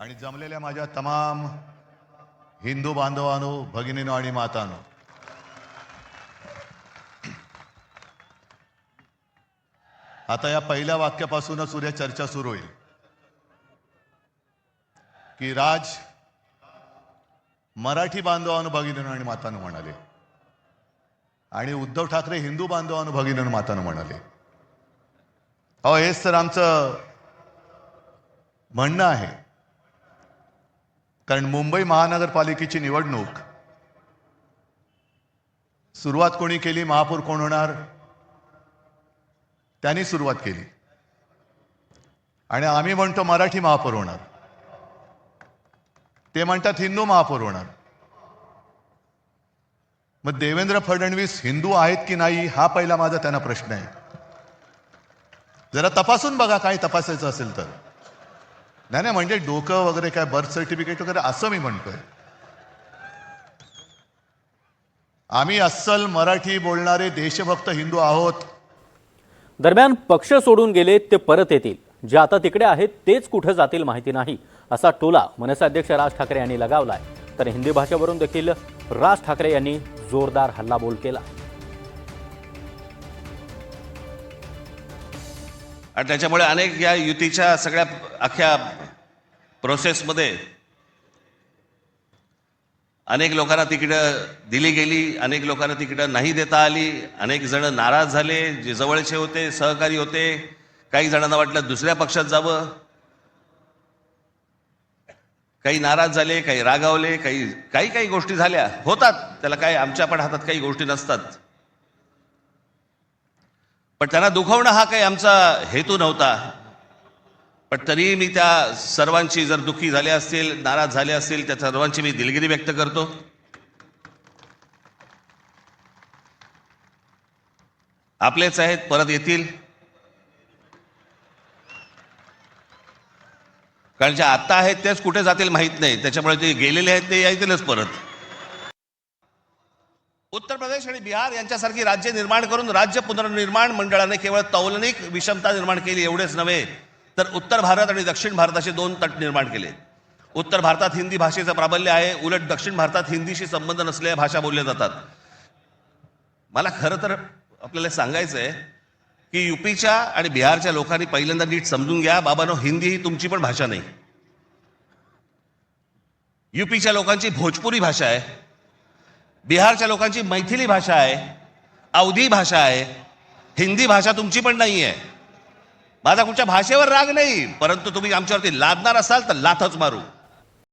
आणि जमलेल्या माझ्या तमाम हिंदू बांधवांनो भगिनीनो आणि मातानो. आता या पहिल्या वाक्यापासूनच उद्या चर्चा सुरू होईल. की राज मराठी बांधवांनो भगिनीनो आणि मातांनो म्हणाले. आणि उद्धव ठाकरे हिंदू बांधवांनो भगिनीनो आणि म्हणाले. अहो हेच तर आमचं म्हणणं आहे. कारण मुंबई महानगरपालिकेची निवडणूक. सुरुवात कोणी केली? महापौर कोण होणार? त्यांनी सुरुवात केली. आणि आम्ही म्हणतो मराठी महापौर होणार. ते म्हणतात हिंदू महापौर होणार. मग देवेंद्र फडणवीस हिंदू आहेत की नाही हा पहिला माझा त्यांना प्रश्न आहे. जरा तपासून बघा काय तपासायचं असेल तर. नाही नाही म्हणजे डोकं वगैरे काय बर्थ सर्टिफिकेट वगैरे असं मी म्हणतोय. आम्ही अस्सल मराठी बोलणारे देशभक्त हिंदू आहोत. दरम्यान पक्ष सोडून गेले ते परत येतील. जे आता तिकडे आहेत तेच कुठे जातील माहिती नाही. असा टोला मनसे अध्यक्ष राज ठाकरे यांनी लगावलाय. तर हिंदी भाषेवरून देखील राज ठाकरे यांनी जोरदार हल्लाबोल केला. आणि त्याच्यामुळे अनेक या युतीच्या सगळ्या अख्ख्या प्रोसेसमध्ये अनेक लोकांना तिकीटं दिली गेली अनेक लोकांना तिकीटं नाही देता आली अनेक जण नाराज झाले जे जवळचे होते सहकारी होते काही जणांना वाटलं दुसऱ्या पक्षात जावं. काही नाराज झाले काही रागावले काही काही काही गोष्टी झाल्या. होतात. त्याला काय आमच्या पण हातात काही गोष्टी नसतात. पण त्यांना दुखवणं हा काही आमचा हेतू नव्हता. पण तरी मी त्या सर्वांची जर दुःखी झाले असतील नाराज झाले असतील त्या सर्वांची मी दिलगिरी व्यक्त करतो. आपलेच आहेत परत येतील. कारण जे आत्ता आहेत तेच कुठे जातील माहीत नाही. त्याच्यामुळे ते गेलेले आहेत ते येतीलच परत. उत्तर प्रदेश आणि बिहार यांच्यासारखी राज्य निर्माण करून राज्य पुनर्निर्माण मंडळाने केवळ तौलनिक विषमता निर्माण केली एवढेच नव्हे तर उत्तर भारत आणि दक्षिण भारताचे दोन तट निर्माण केले. उत्तर भारतात हिंदी भाषेचं प्राबल्य आहे उलट दक्षिण भारतात हिंदीशी संबंध नसलेल्या भाषा बोलल्या जातात. मला खरं तर आपल्याला सांगायचं आहे की युपीच्या आणि बिहारच्या लोकांनी पहिल्यांदा नीट समजून घ्या बाबानो हिंदी ही तुमची पण भाषा नाही. युपीच्या लोकांची भोजपुरी भाषा आहे बिहारच्या लोकांची मैथिली भाषा आहे अवधी भाषा आहे हिंदी भाषा तुमची पण नाही आहे. माझा कुठच्या भाषेवर राग नाही परंतु तुम्ही आमच्यावरती लादणार असाल तर लाथच मारू.